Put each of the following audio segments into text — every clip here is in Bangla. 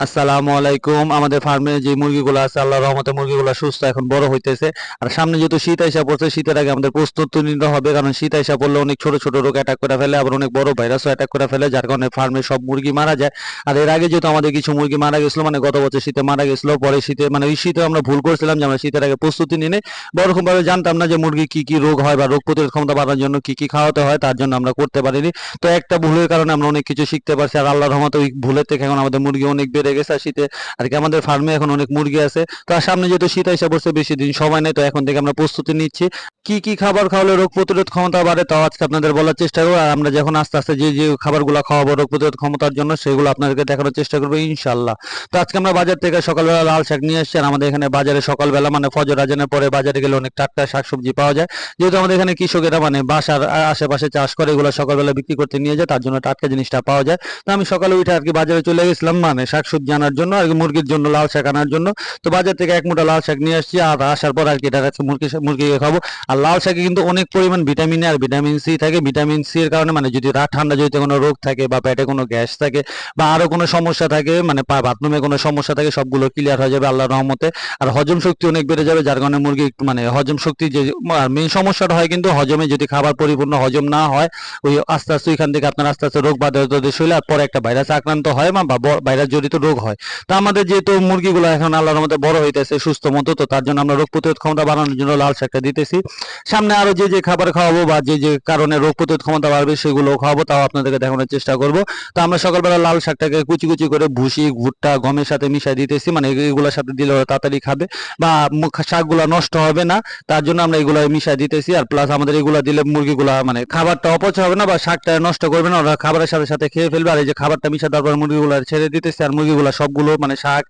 আসসালামু আলাইকুম। আমাদের ফার্মে যে মুরগিগুলো আছে, আল্লাহর রহমতে মুরগিগুলো সুস্থ এখন বড় হইতেছে। আর সামনে যেহেতু শীত আইসা পড়ছে, শীতের আগে আমাদের প্রস্তুত নিতে হবে, কারণ শীত আইসা পড়লে অনেক ছোট ছোট রোগ অ্যাটাক করে ফেলে, আবার অনেক বড় ভাইরাসও অ্যাটাক করে ফেলে, যার কারণে ফার্মে সব মুরগি মারা যায়। আর এর আগে যেহেতু আমাদের কিছু মুরগি মারা গেছিল মানে গত বছর শীতে মারা গেছিল, পরে শীতে মানে ওই শীতে আমরা ভুল করছিলাম যে আমরা শীতের আগে প্রস্তুতি নিয়ে নেই। বরকম ভাবে জানতাম না যে মুরগি কি কি রোগ হয় বা রোগ প্রতিরোধ ক্ষমতা বাড়ানোর জন্য কি কি খাওয়াতে হয়, তার জন্য আমরা করতে পারিনি। তো একটা ভুলের কারণে আমরা অনেক কিছু শিখতে পারছি, আর আল্লাহর রহমতে ওই ভুলের থেকে এখন আমাদের মুরগি অনেক শীতে। আর কি আমাদের ফার্মে এখন অনেক মুরগি আছে। সামনে যেহেতু শীত এসে পড়ছে বেশি দিন সময় নেই, তো এখন থেকে আমরা প্রস্তুতি নিচ্ছি। কি কি খাবার খাওয়ালে রোগ প্রতিরোধ ক্ষমতা বাড়ে তাও আজকে আপনাদের বলার চেষ্টা করব। আর আমরা যখন আস্তে আস্তে যে যে খাবারগুলো খাওয়াবো রোগ প্রতিরোধ ক্ষমতার জন্য, সেগুলো আপনাদেরকে দেখানোর চেষ্টা করব ইনশাল্লাহ তো আজকে আমরা বাজার থেকে সকালবেলা লাল শাক নিয়ে এসেছি। আর আমাদের এখানে বাজারে সকালবেলা মানে ফজর আজানের পরে বাজারে গেলে অনেক টাটকা শাকসবজি পাওয়া যায়। যেহেতু আমাদের এখানে কৃষকেরা মানে বাসার আশেপাশে চাষ করে, এগুলো সকালবেলা বিক্রি করতে নিয়ে যায়, তার জন্য টাটকা জিনিসটা পাওয়া যায়। তো আমি সকালে উঠে আর কি বাজারে চলে গেছিলাম মানে শাকসবজি আনার জন্য আর মুরগির জন্য লাল শাক আনার জন্য। তো বাজার থেকে এক মুঠা লাল শাক নিয়ে আসছি, আর আসার পর আর কি এটা মুরগি মুরগিকে খাব। আর লাল শাকে কিন্তু অনেক পরিমাণ ভিটামিন আর ভিটামিন সি থাকে। ভিটামিন সি এর কারণে মানে যদি রাত ঠান্ডা যদি কোনো রোগ থাকে বা পেটে কোনো গ্যাস থাকে বা আরও কোনো সমস্যা থাকে মানে বাথরুমে কোনো সমস্যা থাকে, সবগুলো ক্লিয়ার হয়ে যাবে আল্লাহর রহমতে। আর হজম শক্তি অনেক বেড়ে যাবে, যার কারণে মুরগি একটু মানে হজম শক্তি যে মেন সমস্যাটা হয় কিন্তু হজমে যদি খাবার পরিপূর্ণ হজম না হয়, ওই আস্তে আস্তে ওইখান থেকে আপনার আস্তে আস্তে রোগ বাধা শরীরে। আর পরে একটা ভাইরাস আক্রান্ত হয় বা ভাইরাস জড়িত রোগ হয়। তো আমাদের যেহেতু মুরগিগুলো এখন আল্লাহর মধ্যে বড় হইতেছে, সুস্থ মতো, তো তার জন্য আমরা রোগ প্রতিরোধ ক্ষমতা বাড়ানোর জন্য লাল শাকটা দিতেছি। সামনে আরও যে যে খাবার খাওয়াবো বা যে যে কারণে রোগ প্রতিরোধ ক্ষমতা বাড়বে সেগুলো খাওয়াবো, তাও আপনাদেরকে দেখানোর চেষ্টা করব। তো আমরা সকালবেলা লাল শাকটাকে কুচি কুচি করে ভুসি, ভুট্টা, গমের সাথে মিশাই দিতেছি মানে এগুলোর সাথে দিলে তাড়াতাড়ি খাবে বা শাকগুলো নষ্ট হবে না, তার জন্য আমরা এগুলো মিশাই দিতেছি। আর প্লাস আমাদের এগুলো দিলে মুরগিগুলা মানে খাবারটা অপচয় হবে না বা শাকটা নষ্ট করবে না, ওরা খাবারের সাথে সাথে খেয়ে ফেলবে। আর এই যে খাবারটা মিশা দেওয়ার পর মুরগিগুলো ছেড়ে দিতেছি, আর মুরগিগুলো সবগুলো মানে শাক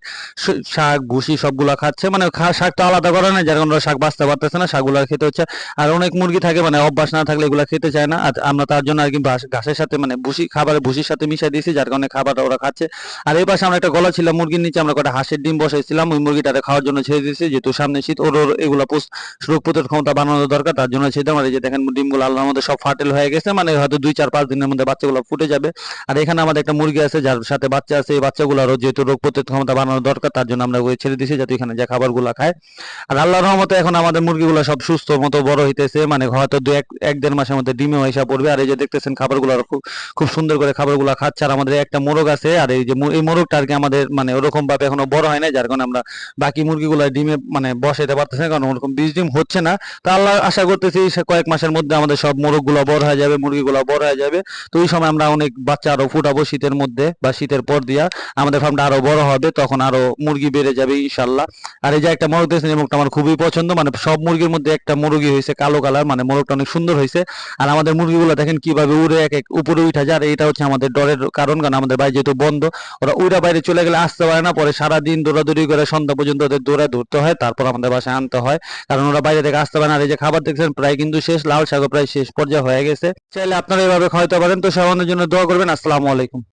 শাক, ভুসি সবগুলা খাচ্ছে। মানে খা- শাকটা আলাদা করা না, যার কারণে শাক বাঁচতে পারতেছে না, শাকগুলো খেতে হচ্ছে। আর অনেক মুরগি থাকে মানে অভ্যাস না থাকলে এগুলো খেতে চায় না। আর আমরা তার জন্য আর কি ঘাসের সাথে মানে ভুসি, খাবারের ভুসির সাথে মিশাই দিয়েছি, যার কারণে খাবারটা ওরা খাচ্ছে। আর এই পাশে আমরা একটা গলা ছিল, মুরগির নিচে আমরা কটা হাঁসের ডিম বসাইছিলাম, ওই মুরগিটারে খাওয়ার জন্য ছেড়ে দিয়েছি। যেহেতু সামনে শীত, ওর এগুলো রোগ প্রতিরোধ ক্ষমতা বানানো দরকার, তার জন্য ছেড়ে আর এই যে দেখেন, ডিমগুলো আল্লাহর মধ্যে সব ফাটেল হয়ে গেছে মানে হয়তো দুই, চার, পাঁচ দিনের মধ্যে বাচ্চাগুলো ফুটে যাবে। আর এখানে আমাদের একটা মুরগি আছে, যার সাথে বাচ্চা আছে, এই বাচ্চাগুলোরও যেহেতু রোগ প্রতিরোধ ক্ষমতা বানানো দরকার, তার জন্য আমরা ওই ছেড়ে দিয়েছি, যাতে এখানে যে খাবারগুলো খায়। আর আল্লাহর রহমতে এখন আমাদের মুরগিগুলো সব সুস্থ মতো বড় হইতেছে মানে হয়তো দু, এক এক দেড় মাসের মধ্যে ডিমে হইসা পড়বে। আর এই যে দেখতেছেন খাবারগুলো খুব খুব সুন্দর করে খাবারগুলো খাচ্ছে। আর আমাদের একটা মোরগ আছে, আর এই যে এই মোরগটা আর কি আমাদের মানে ওরকম ভাবে এখনও বড় হয় না যার কারণে আমরা বাকি মুরগিগুলো ডিমে মানে বসাইতে পারতেছি কারণ ওরকম বীজ ডিম হচ্ছে না। তা আল্লাহ আশা করতেছি কয়েক মাসের মধ্যে আমাদের সব মোরগগুলো বড় হয়ে যাবে, মুরগিগুলো বড় হয়ে যাবে। তো ওই সময় আমরা অনেক বাচ্চা আরও ফুটাবো শীতের মধ্যে বা শীতের পর দিয়া। আমাদের ফার্মটা আরও বড় হবে, তখন আরও মুরগি বেড়ে যাবে ইনশাল্লাহ আর এই যে একটা মোরগ দিয়েছেন এই মোরগটা আমার খুবই পছন্দ। মানে সব মুরগির মধ্যে একটা মুরগি হয়েছে, কালো কালার। মানে মোরগটা অনেক সুন্দর হয়েছে। আর আমাদের মুরগিগুলো দেখেন কীভাবে উড়ে এক এক উপরে উঠা যায়। আর এটা হচ্ছে আমাদের ডরের কারণ কারণ আমাদের বাড়ি যেহেতু বন্ধ, ওরা উড়া বাইরে চলে গেলে আসতে পারে না। পরে সারাদিন দৌড়াদৌড়ি করে সন্ধ্যা পর্যন্ত ওদের দৌড়া ধরতে হয়, তারপর আমাদের বাসায় আনতে হয়। কারণ ওরা বাইরে থেকে আসতে পারে না। আর এই যে খাবার দেখছেন, প্রায় কিন্তু শেষ। লাল শাকও প্রায় শেষ পর্যায়ে হয়ে গেছে। চাইলে আপনারা এভাবে খাওয়াতে পারেন। তো সবার জন্য দোয়া করবেন। আসসালামু আলাইকুম।